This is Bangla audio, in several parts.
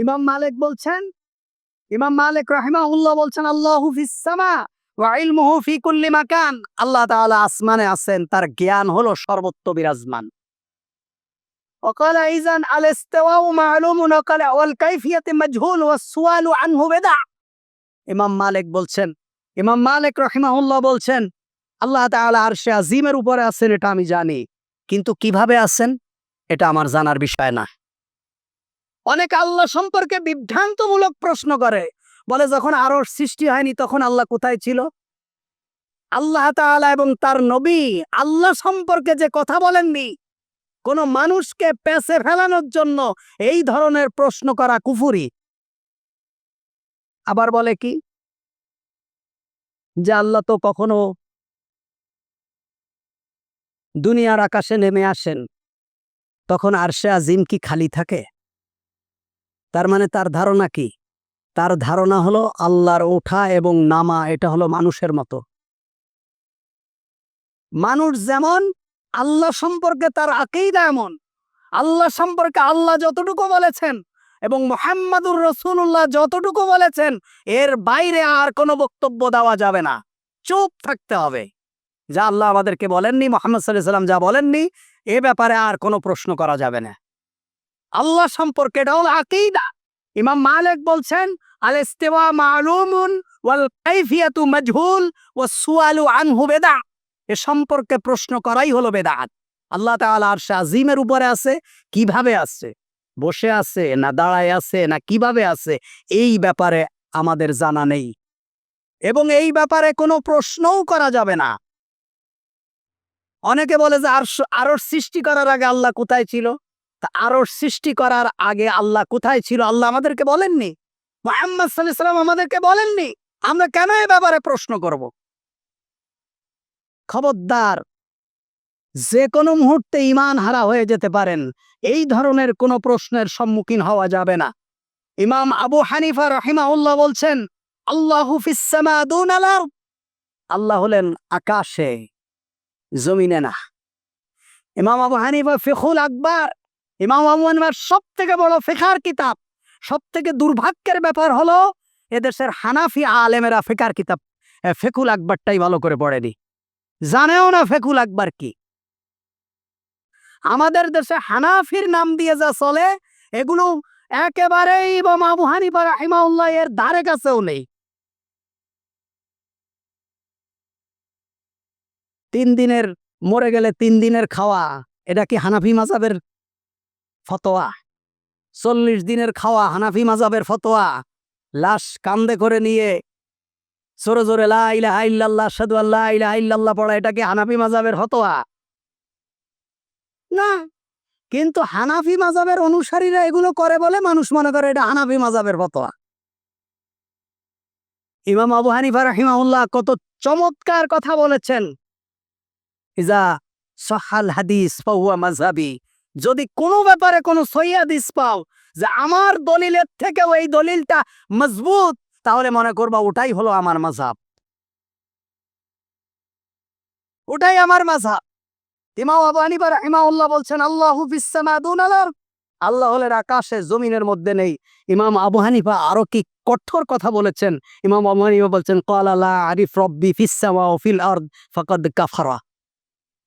ইমাম মালিক বলছেন ইমাম মালিক রাহিমাহুল্লাহ বলছেন আল্লাহু ফিস সামা ওয়া ইলমুহু ফি কুল্লি মাকান আল্লাহ তাআলা আসমানে আছেন তার জ্ঞান হলো সর্বত্র বিরাজমান وقال إذا الاستواء معلوم وقال والكيفية مجهول والسؤال عنه بدع ইমাম মালিক বলছেন ইমাম মালিক রহিমাহুল্লাহ বলছেন আল্লাহ তাআলা আরশে আজিমের উপরে আছেন এটা আমি জানি কিন্তু কিভাবে আছেন এটা আমার জানার বিষয় না অনেক আল্লাহ সম্পর্কে বিভ্রান্তমূলক প্রশ্ন করে। বলে যখন আরও সৃষ্টি হয়নি তখন আল্লাহ কোথায় ছিল? আল্লাহ তাআলা এবং তার নবী আল্লাহ সম্পর্কে যে কথা বলেননি, কোন মানুষকে পেছে ফেলানোর জন্য এই ধরনের প্রশ্ন করা কুফুরি। আবার বলে কি? যে আল্লাহ তো কখনো দুনিয়ার আকাশে নেমে আসেন, তখন আরশে আজিম কি খালি থাকে? তার মানে তার ধারণা কি? তার ধারণা হলো আল্লাহর ওঠা এবং নামা, এটা হলো মানুষের মতো। মানুষ যেমন, আল্লাহ সম্পর্কে তার আকেইদা এমন। আল্লাহ সম্পর্কে আল্লাহ যতটুকু বলেছেন এবং মোহাম্মদুর রসুল্লাহ যতটুকু বলেছেন, এর বাইরে আর কোনো বক্তব্য দেওয়া যাবে না। চুপ থাকতে হবে। যা আল্লাহ আমাদেরকে বলেননি, মোহাম্মদ সাল্লাহ সাল্লাম যা বলেননি, এ ব্যাপারে আর কোনো প্রশ্ন করা যাবে না। আল্লাহ সম্পর্কে, এটা হলো আকিদা। ইমাম মালিক বলছেন আল ইস্তিওয়া মালুমুন ওয়াল কাইফিয়াতু মাজহুল ওয়াস সুআলু আনহু বেদা এ সম্পর্কে প্রশ্ন করাই হলো বেদাত আল্লাহ তাআলা আরশে আজিমের উপরে আছে, কীভাবে আছে? বসে আছে, না দাঁড়ায় আছে, না কীভাবে আছে? এই ব্যাপারে আমাদের জানা নেই। এবং এই ব্যাপারে কোনো প্রশ্নও করা যাবে না। অনেকে বলে যে আর আরও সৃষ্টি করার আগে আল্লাহ কোথায় ছিল? তা আরও সৃষ্টি করার আগে আল্লাহ কোথায় ছিল আল্লাহ আমাদেরকে বলেননি? মোহাম্মদ সাল্লাম আমাদেরকে বলেননি? আমরা কেন এ ব্যাপারে প্রশ্ন করব? খবরদার, যে কোনো মুহূর্তে ইমান হারা হয়ে যেতে পারেন। এই ধরনের কোনো প্রশ্নের সম্মুখীন হওয়া যাবে না। ইমাম আবু হানিফা রহিমাউল্লাহ বলছেন, আল্লাহু। আল্লাহ হলেন আকাশে, জমিনে না। ইমাম আবু হানিফা ফিখুল আকবর ইমাম আবু হানিফার সব থেকে বড় ফেকার কিতাব সব থেকে দুর্ভাগ্যের ব্যাপার হলো এদেশের হানাফি আলেমেরা ফেকার কিতাব। ফেকুল আকবরটাই ভালো করে পড়েনি জানেও না ফেকুল আকবর কি? আমাদের দেশে হানাফির নাম দিয়ে যা চলে, এগুলো একেবারেই ইমাম আবু হানিফা রাহিমাউল্লাহ এর ধারে কাছেও নেই। তিন দিনের, মরে গেলে তিন দিনের খাওয়া, এটা কি হানাফি মাজাবের ফতোয়া। চল্লিশ দিনের খাওয়া হানাফি মাজাবের ফতোয়া। লাশ কান্দে করে নিয়ে জোরে জোরে লা সাদু আল্লাহ পড়া হানাফি মাজাবের ফতোয়া। না, কিন্তু হানাফি মাজাবের অনুসারীরা এগুলো করে বলে মানুষ মনে করে এটা হানাফি মাজাবের ফতোয়া। ইমাম আবু হানিফা রাহিমাহুল্লাহ কত চমৎকার কথা বলেছেন। ইজা সহাল হাদিস ফাহুয়া মাযহাবি। যদি কোনো ব্যাপারে কোনো সহি হাদিস পাও যে আমার দলিলের থেকে ওই দলিলটা মজবুত, তাহলে মনে করবা ওটাই হলো আমার মাযহাব ওটাই আমার মাযহাব ইমাম আবু হানিফা রাহিমাহুল্লাহ বলছেন, আল্লাহু আল্লাহ হলেন আকাশে, জমিনের মধ্যে নেই। ইমাম আবু হানিফা আরও কি কঠোর কথা বলেছেন। ইমাম আবু হানিফা বলছেন, ক্বালা লা আরিফ রব্বি ফিস ফিল আরদ ফাকাদ কাফারা।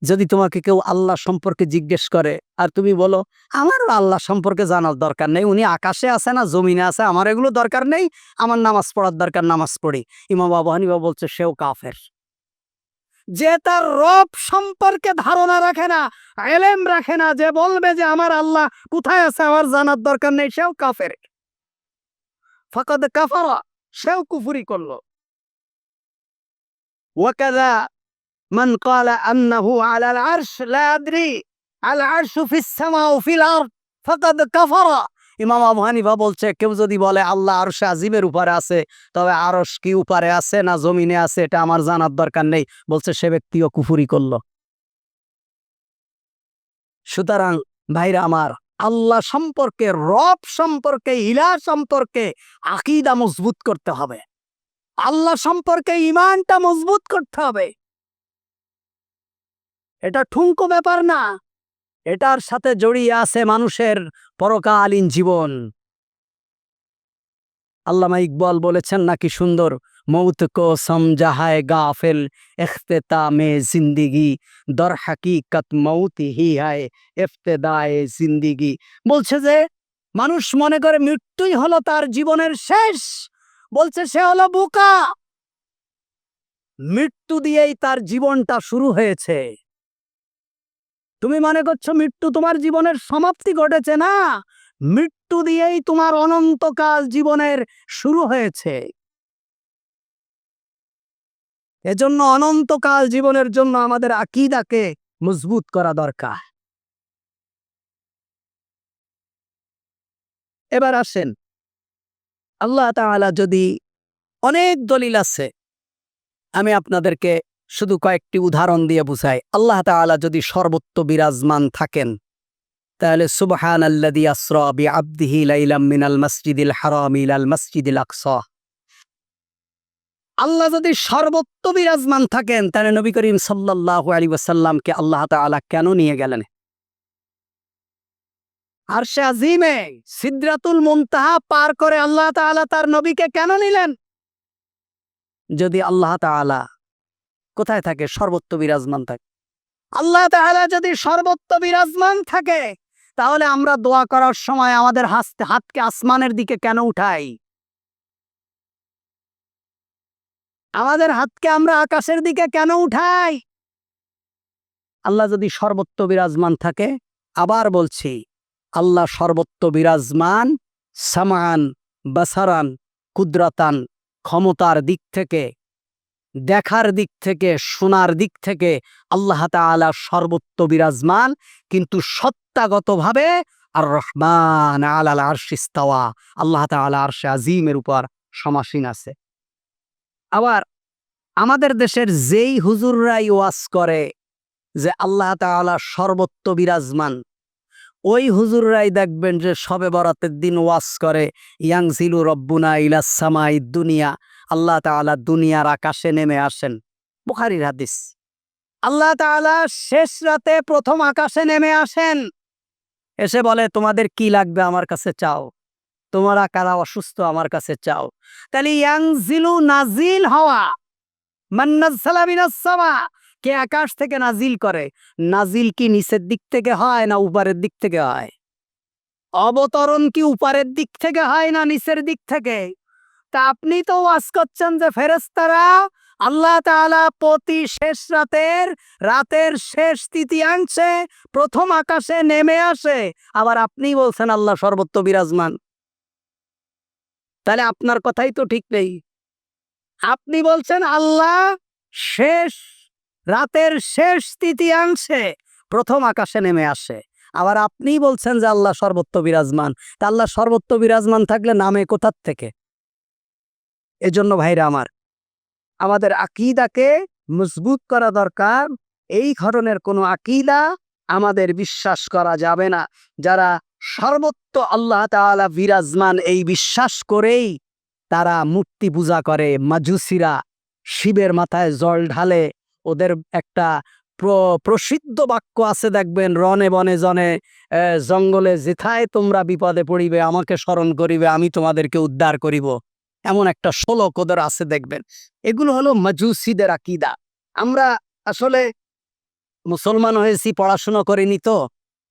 যদি তোমাকে কেউ আল্লাহ সম্পর্কে জিজ্ঞেস করে, আর তুমি বলো, আমারও আল্লাহ সম্পর্কে জানার দরকার নেই। উনি আকাশে আছে না, জমিনে আছে, আমার এগুলো দরকার নেই। আমার নামাজ পড়ার দরকার, নামাজ পড়ি। ইমাম আবু হানিফা বলছে, সেও কাফের। যে তার রব সম্পর্কে ধারণা রাখে না, এলেম রাখে না, যে বলবে যে আমার আল্লাহ কোথায় আছে, আমার জানার দরকার নেই, সেও কাফের। ফাকাদ কাফারা, সেও কুফুরি করল। ওয়াকাদা من قال أنه على العرش لا أدري আল আরশু ফিস সামা ও ফিল আরদ, ফাকাদ ইমাম আবু হানিফা বলছে, কেউ যদি বলে, আল্লাহ আরও আজিমের উপরে আছে, তবে আরশ কি উপরে আছে না জমিনে আছে, এটা আমার জানার দরকার নেই। বলছে, সে ব্যক্তিও কুফুরি করল। সুতরাং, ভাইরা আমার, আল্লাহ সম্পর্কে, রব সম্পর্কে ইলা সম্পর্কে আকিদা মজবুত করতে হবে। আল্লাহ সম্পর্কে ইমানটা মজবুত করতে হবে। এটা ঠুনকো ব্যাপার না। এটার সাথে জড়িয়ে আছে মানুষের পরকালীন জীবন। আল্লামা ইকবাল বলেছেন, নাকি সুন্দর? মৌত কো সমজাহায় গাফেল এখতেতামে জিন্দিগি, দর হাকিকত মৌত হি হায় এফতেদায়ে জিন্দিগি। বলছে যে, মানুষ মনে করে মৃত্যুই হলো তার জীবনের শেষ। বলছে, সে হলো বোকা। মৃত্যু দিয়েই তার জীবনটা শুরু হয়েছে। তুমি মনে করছ মৃত্যু তোমার জীবনের সমাপ্তি ঘটেছে? না। মৃত্যু দিয়েই তোমার অনন্তকাল জীবনের শুরু হয়েছে। এজন্য অনন্তকাল জীবনের জন্য আমাদের আকিদাকে মজবুত করা দরকার। এবার আসেন। আল্লাহ তাআলা যদি অনেক দলিল আছে, আমি আপনাদেরকে শুধু কয়েকটি উদাহরণ দিয়ে বুঝাই। আল্লাহ তাআলা যদি সর্বত্র বিরাজমান থাকেন, তাহলে সুবহান আল্লাদি আসরা আব্দিহি লাইলাম মিনাল মসজিদিল হারাম ইলাল মসজিদিল আকসা। আল্লাহ যদি সর্বত্র বিরাজমান থাকেন, তাহলে নবী করিম সাল্লাল্লাহু আলাইহি ওয়াসাল্লামকে আল্লাহ তাআলা কেন নিয়ে গেলেন? আরশে আজিমে সিদরাতুল মুনতাহা পার করে আল্লাহ তাআলা তার নবীকে কেন নিলেন? যদি আল্লাহ তাআলা কোথায় থাকে? সর্বত্র বিরাজমান থাকে। আল্লাহ তাআলা যদি সর্বত্র বিরাজমান থাকে, তাহলে আমরা দোয়া করার সময় আমাদের হাত হাতকে আসমানের দিকে কেন উঠাই? আমাদের হাতকে আমরা আকাশের দিকে কেন উঠাই? আল্লাহ যদি সর্বত্র বিরাজমান থাকে, আবার বলছি, আল্লাহ সর্বত্র বিরাজমান সামান, বাসারান, কুদরাতান, ক্ষমতার দিক থেকে দেখার দিক থেকে, শোনার দিক থেকে আল্লাহ তাআলা সর্বত্র বিরাজমান। কিন্তু সত্তাগতভাবে আর রহমান আলাল আরশিস্তাওয়া আল্লাহ তাআলা আরশে আজিমের উপর সমাসীন আছে। আবার আমাদের দেশের যেই হুজুররাই ওয়াজ করে যে আল্লাহ তাআলা সর্বত্র বিরাজমান, ওই হুজুররাই দেখবেন যে সবে বরাতের দিন ওয়াজ করে ইয়াংজিলু রব্বুনা ইলাস সামাই দুনিয়া। আল্লাহ তাআলা দুনিয়ার আকাশে নেমে আসেন। বুখারীর হাদিস। আল্লাহ তাআলা শেষ রাতে প্রথম আকাশে নেমে আসেন। এসে বলে, তোমাদের কি লাগবে আমার কাছে চাও? তোমরা কারা অসুস্থ আমার কাছে চাও? তাহলে, ইয়াংজিলু নাজিল হওয়া মান্নাজ্জালা মিনাস কে আকাশ থেকে নাজিল করে, নাজিল কি নিচের দিক থেকে হয় না উপরের দিক থেকে হয়? অবতরণ কি উপরের দিক থেকে হয় না নিচের দিক থেকে? তা আপনি তো ওয়াজ করছেন যে ফেরেস্তারা আল্লাহ তাআলা প্রতি শেষ রাতের রাতের শেষ তৃতীয়াংশে প্রথম আকাশে নেমে আসে, আবার আপনি বলছেন আল্লাহ সর্বত্র বিরাজমান। তাহলে আপনার কথাই তো ঠিক নেই। আপনি বলছেন আল্লাহ শেষ, রাতের শেষ তৃতীয়াংশে প্রথম আকাশে নেমে আসে, আবার আপনি বলছেন যে আল্লাহ সর্বত্র বিরাজমান। তা আল্লাহ সর্বত্র বিরাজমান থাকলে নামে কোথার থেকে? এজন্য ভাইরা আমার, আমাদের আকিদাকে মজবুত করা দরকার। এই ধরনের কোনো আকিদা আমাদের বিশ্বাস করা যাবে না। যারা সর্বত্র আল্লাহ তাআলা বিরাজমান এই বিশ্বাস করেই তারা মূর্তি পূজা করে মাজুসিরা শিবের মাথায় জল ঢালে, ওদের একটা প্র- প্রসিদ্ধ বাক্য আছে দেখবেন, রনে বনে জনে জঙ্গলে যেথায় তোমরা বিপদে পড়িবে, আমাকে স্মরণ করিবে, আমি তোমাদেরকে উদ্ধার করিব। এমন একটা শ্লোক ওদের আছে, দেখবেন। এগুলো হলো মাজুসিদের আকিদা। আমরা আসলে মুসলমান হয়েছি, পড়াশোনা করিনি তো।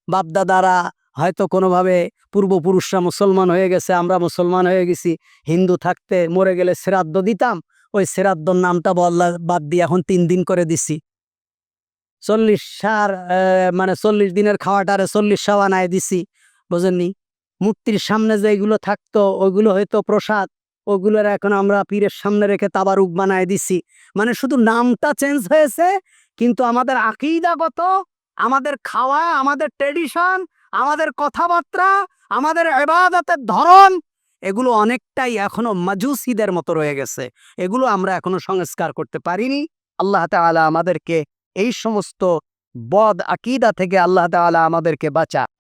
বাপদাদারা হয়তো কোনোভাবে পূর্বপুরুষরা মুসলমান হয়ে গেছে, আমরা মুসলমান হয়ে গেছি, হিন্দু থাকতে মরে গেলে শ্রাদ্ধ দিতাম, ওই শ্রাদ্ধর নামটা বদলা বাদ দিয়ে এখন তিন দিন করে দিছি। চল্লিশ সার মানে চল্লিশ দিনের খাওয়াটারে চল্লিশ সাওয়া নাই দিছি, বোঝেননি? মূর্তির সামনে যেগুলো থাকতো ওইগুলো হয়তো প্রসাদ। ওগুলোর এখন আমরা পীরের সামনে রেখে তাবারুক বানায় দিছি। মানে শুধু নামটা চেঞ্জ হয়েছে, কিন্তু আমাদের আকিদাগত, আমাদের খাওয়া, আমাদের ট্রেডিশন আমাদের কথাবার্তা, আমাদের এবাদতের ধরন, এগুলো অনেকটাই এখনও মাজুসিদের মতো রয়ে গেছে। এগুলো আমরা এখনও সংস্কার করতে পারিনি। আল্লাহ তাআলা আমাদেরকে এই সমস্ত বদ আকিদা থেকে আল্লাহ তাআলা আমাদেরকে বাঁচাক।